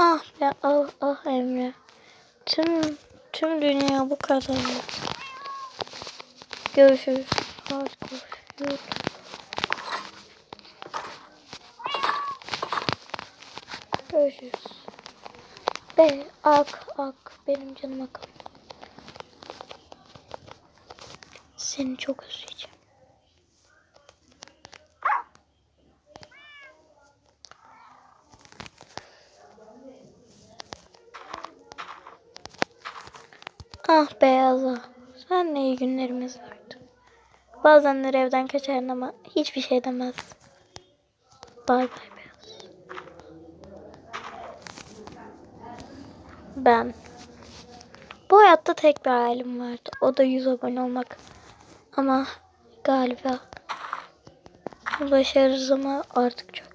Ah be ah ah Emre. Tüm tüm dünya bu kadar. Görüşürüz. Hadi görüşürüz. Görüşürüz. Be ak ak benim canım akım. Seni çok özleyeceğim. Ah Beyaz'a. Sen ne iyi günlerimiz vardı. Bazenleri evden kaçardın ama hiçbir şey demez. Bay bay Beyaz. Ben. Bu hayatta tek bir hayalim vardı. O da 100 abone olmak. Ama galiba başarırız ama artık çok